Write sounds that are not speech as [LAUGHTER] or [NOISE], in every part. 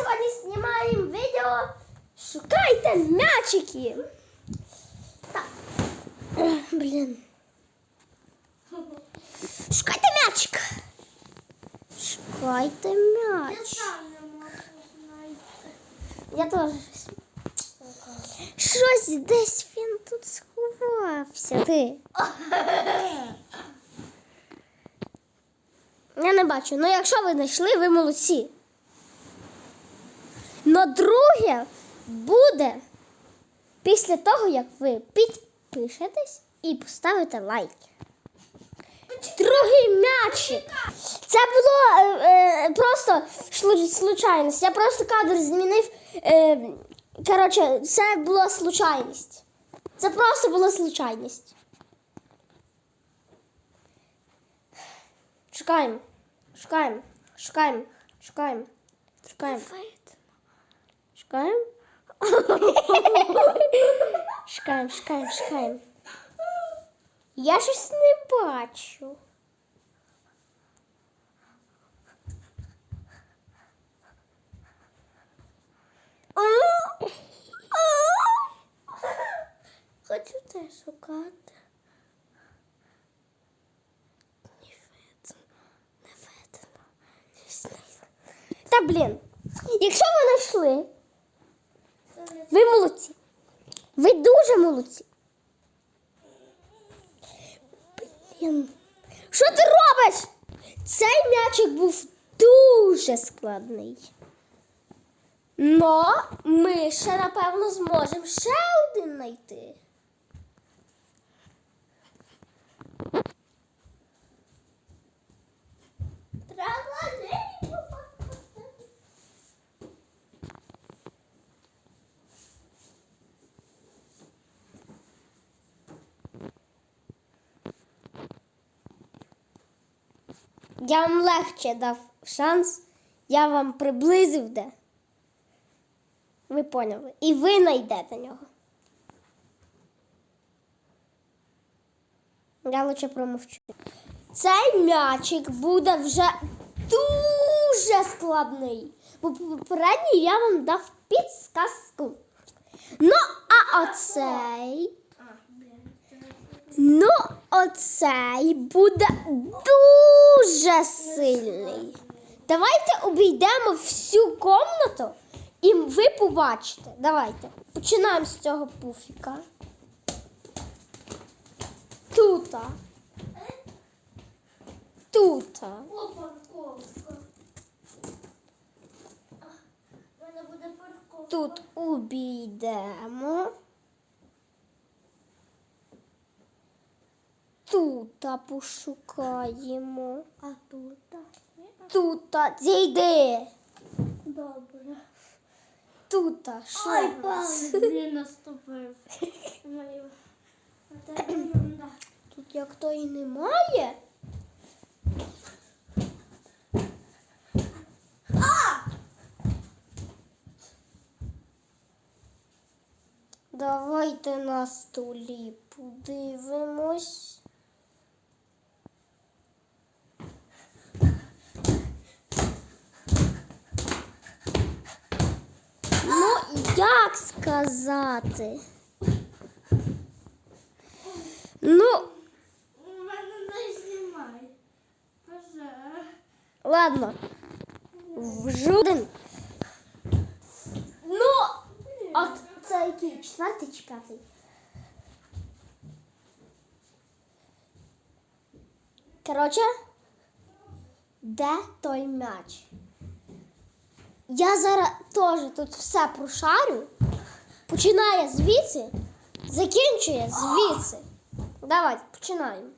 сьогодні знімаємо відео. Шукайте м'ячики. Так. Блін. Шукайте м'ячик. Шукайте м'яч. Я теж щось. Щось десь він тут сховався. Ти. [LAUGHS] Я не бачу. Ну, якщо ви знайшли, ви молодці. Но друге буде після того, як ви підпишетесь і поставите лайк. Другий м'ячик. Це було е, е, просто случайність. Я просто кадр змінив. Е, коротше, це була случайність. Це просто була случайність. Шукаємо. Шукаємо. Шукаємо. Шукаємо. Шукаємо. Шукаємо. Шукаємо, шукаємо, шукаємо. Я щось не бачу. Хочу теж шукати. Не видно, не видно. Щось не видно. Та блін, якщо ви знайшли, Ви молодці. Ви дуже молодці. Блін. Що ти робиш? Цей м'ячик був дуже складний. Но ми ще, напевно, зможемо ще один знайти. Я вам легче дав шанс, я вам приблизив де. Ви поняли. І ви знайдете нього. Я лучше промовчу. Цей м'ячик буде вже дуже складний. Бо попередній я вам дав підсказку. Ну, а оцей. Ну, оцей буде дуже сильний. Давайте обійдемо всю комнату і ви побачите. Давайте. Починаємо з цього пуфіка. Тута. Тута. Тут обійдемо. Тута пошукаємо. А тут? Тута, зійди. Добре. Тута, що? Ай, палець, [LAUGHS] блін, наступив. [COUGHS] Тут як то і немає. Давайте на столі подивимось. Ну, як сказати? Ну, У мене не знімай. Ладно. В жоден. Ну, от це який? Четвертий чи п'ятий? Коротше, де той м'яч? Я зараз теж тут все прошарю. Починає звідси, закінчує звідси. Давайте, починаємо.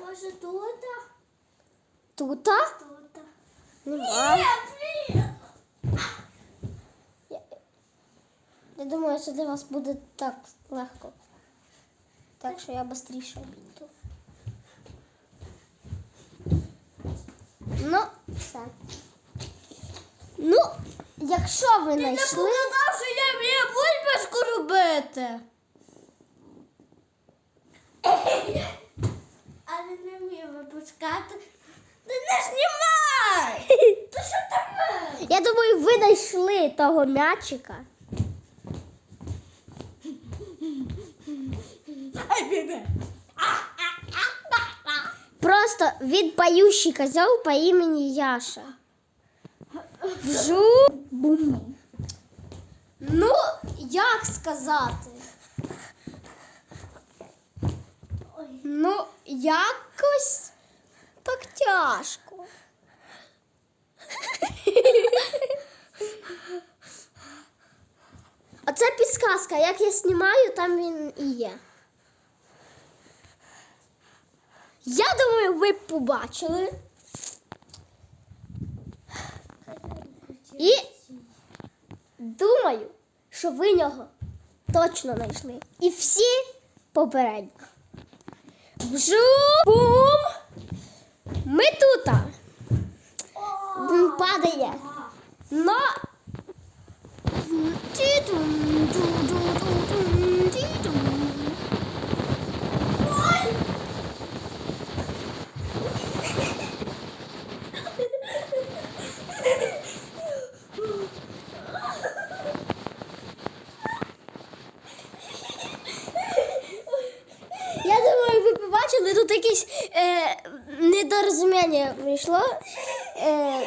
Може тут? Тута? Тут. Нема. блін. Я, я думаю, що для вас буде так легко. Так що я швидше обійду. Ну, все. Ну, якщо ви Ти не знайшли. показав, що я вмію бульбашку робити. Але не вмію випускати. Ти не знімай! [LAUGHS] Ти що там? Я думаю, ви знайшли того м'ячика. Бібе! Просто він поющий козел по імені Яша. Вжу. Бум. Ну, як сказати? Ну, якось так тяжко. А це підсказка. Як я знімаю, там він і є. Я думаю, ви побачили. І думаю, що ви нього точно знайшли. І всі попередньо. Вжу! Бум! Ми тут. Падає. Но. Ви тут якесь е, недорозуміння вийшло. Е, [LAUGHS]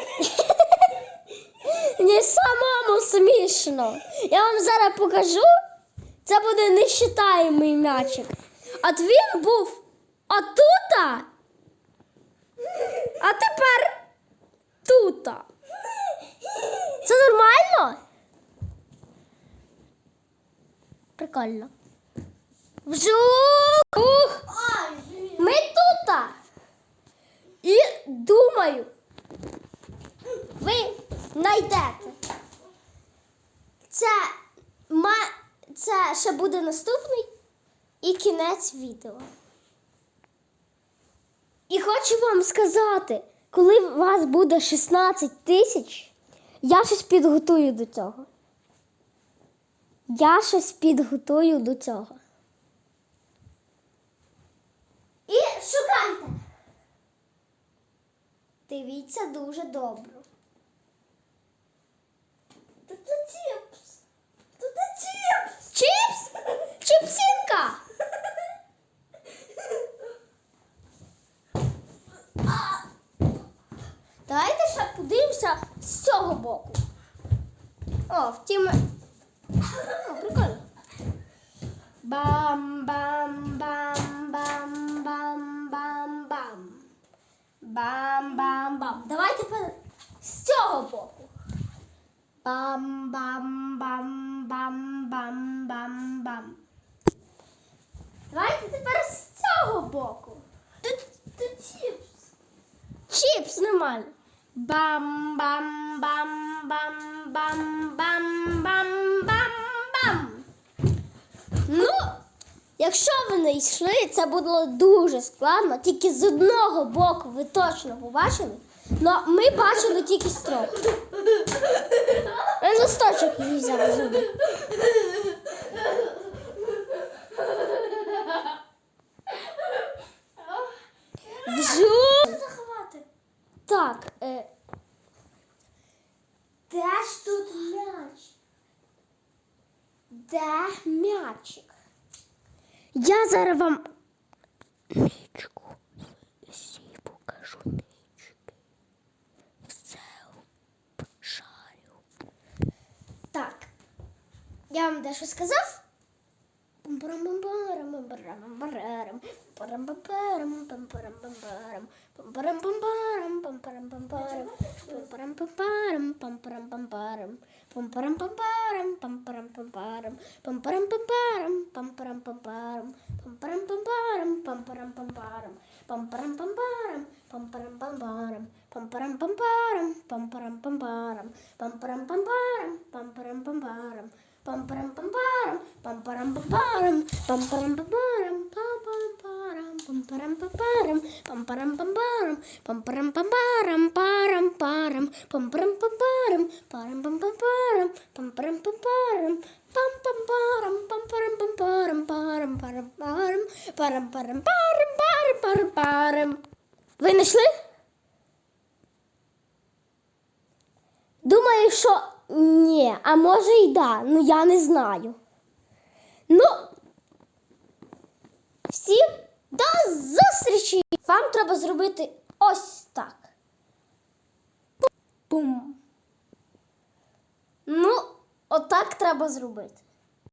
Мені самому смішно. Я вам зараз покажу. Це буде нещитаємий м'ячик. От він був отута, а тепер тута. Це нормально? Прикольно. Вжух! Ух! Ай, блін. Ми тут. І думаю, ви знайдете. Це, ма... це ще буде наступний і кінець відео. І хочу вам сказати, коли у вас буде 16 тисяч, я щось підготую до цього. Я щось підготую до цього. І шукайте. Дивіться дуже добре. Це чіпс. Це чіпс. Чіпс? Чіпсінка! Давайте ще подивимося з цього боку. О, втім. О, прикольно. Бам-бам-бам-бам-бам-бам. Бам-бам-бам. Давайте з цього боку. Бам-бам-бам-бам-бам-бам-бам. Давайте тепер з цього боку. Та це чіпс. Чіпс нормально. Бам-бам-бам-бам-бам-бам-бам-бам. Ну, якщо ви не йшли, це було дуже складно. Тільки з одного боку ви точно побачили. Но ми бачили тільки з трьох. Листочок її взяв зуби. Вжу. Заховати? Так, е, де ж тут м'яч? Де м'ячик? Я зараз вам ничку всі покажу нички. Все шарю. Так, я вам дещо сказав. Пам-парам-пам-парам, пам-парам-пам-парам, пам-парам-пам-парам, пам-парам-пам-парам, Пам-парам-пам-парам, пам-парам-пам-парам, пам-парам-пам-парам, пам-парам-парам, пам-парам-пам-парам, пам-парам-пам-парам, пам-парам-пам-парам. Ви знайшли? Думаю, що ні, а може й да, ну я не знаю. Ну, всім до зустрічі! Вам треба зробити ось так. Бум. Ну, отак треба зробити.